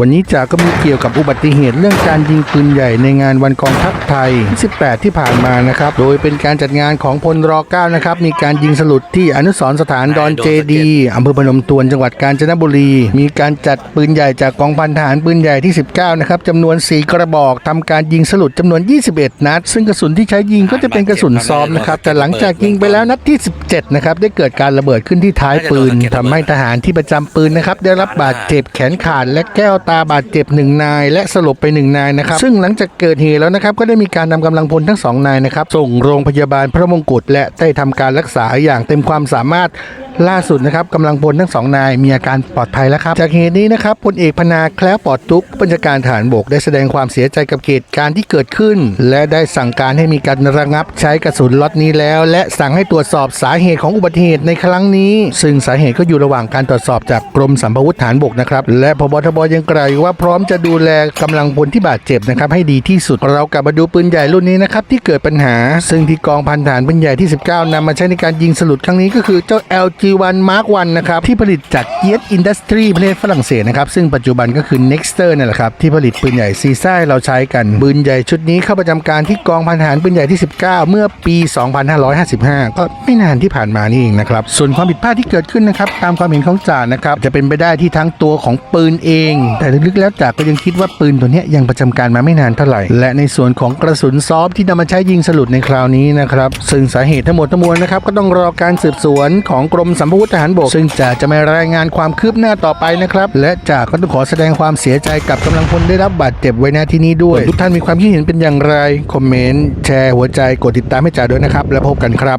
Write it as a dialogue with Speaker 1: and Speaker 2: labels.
Speaker 1: วันนี้จ่าก็มีเกี่ยวกับอุบัติเหตุเรื่องการยิงปืนใหญ่ในงานวันกองทัพไทยที่18 ที่ผ่านมานะครับ โดยเป็นการจัดงานของพลร9นะครับ มีการยิงสลุดที่อนุสรณ์สถานดอนเจดีอำเภอพนมทวนจังหวัดกาญจนบุรี มีการจัดปืนใหญ่จากกองพันทหารปืนใหญ่ที่ 19 นะครับจำนวน 4 กระบอกทำการยิงสลุดจำนวน 21 นัด ซึ่งกระสุนที่ใช้ยิงก็จะเป็นกระสุนซ้อมนะครับ แต่หลังจากยิงไปแล้วนัดที่ 17 นะครับ ได้เกิดการระเบิดขึ้นที่ท้ายปืนทำให้ทหารที่ประจำปืนนะครับได้รับบาดเจ็บแขนขาดและแก้วตาบาดเจ็บหนึ่งนาย และสลบไปหนึ่งนายนะครับซึ่งหลังจากเกิดเหตุแล้วนะครับก็ได้มีการนำกำลังพลทั้งสองนายนะครับส่งโรงพยาบาลพระมงกุฎและได้ทำการรักษาอย่างเต็มความสามารถล่าสุดนะครับกำลังพลทั้งสองนายมีอาการปลอดภัยแล้วครับ จากเหตุนี้นะครับพลเอกพนาแคล้วปลอดทุกบัญชาการฐานบกได้แสดงความเสียใจกับเหตุการณ์ที่เกิดขึ้น และได้สั่งการให้มีการระงับใช้กระสุนล็อตนี้แล้ว และสั่งให้ตรวจสอบสาเหตุของอุบัติเหตุในครั้งนี้ ซึ่งสาเหตุก็อยู่ระหว่างการตรวจสอบจากกรมสัมภวุธฐานบกนะครับและพบทบยังกล่าวว่าพร้อมจะดูแลกำลังพลที่บาดเจ็บนะครับให้ดีที่สุดเรากลับมาดูปืนใหญ่รุ่นนี้นะครับที่เกิดปัญหา ซึ่งที่กองพันฐานปืนใหญ่ที่ 19นำมาใช้ในการยิงสลุดครั้งนี้ก็คือเจ้า LG1 Mark 1นนะครับที่ผลิตจากเ e ีย Industry ประเทศฝรั่งเศสนะครับซึ่งปัจจุบันก็คือ Nexter นั่นแหละครับที่ผลิตปืนใหญ่ซีซ่าเราใช้กันปืนใหญ่ชุดนี้เข้าประจำการที่กองพันทหารปืนใหญ่ที่ 19 เมื่อปี 2555 ก็ไม่นานที่ผ่านมานี่เองนะครับส่วนความผิดพลาดที่เกิดขึ้นนะครับตามความเห็นของจ่านะครับจะเป็นไปได้ที่ทั้งตัวของปืนเอง แต่ลึกๆแล้วจ่าก็ยังคิดว่าปืนตัวนี้ยยังประจำการมาไม่นานเท่าไหร่ และในส่วนของกระสุนซอฟที่นำมาใช้ยิงสลุดในคราวนี้นะครับซึ่งสาเหตุทั้งหมดทั้งมวลนะครับก็ต้องรอการสืบสวนของกรมสัมภวุธทหารบก ซึ่งจ่าจะมารายงานความคืบหน้าต่อไปนะครับ และจ่าก็ต้องขอแสดงความเสียใจกับกำลังพลได้รับบาดเจ็บไว้ณที่นี้ด้วย ทุกท่านมีความคิดเห็นเป็นอย่างไร คอมเมนต์ แชร์หัวใจ กดติดตามให้จ่าด้วยนะครับ แล้วพบกันครับ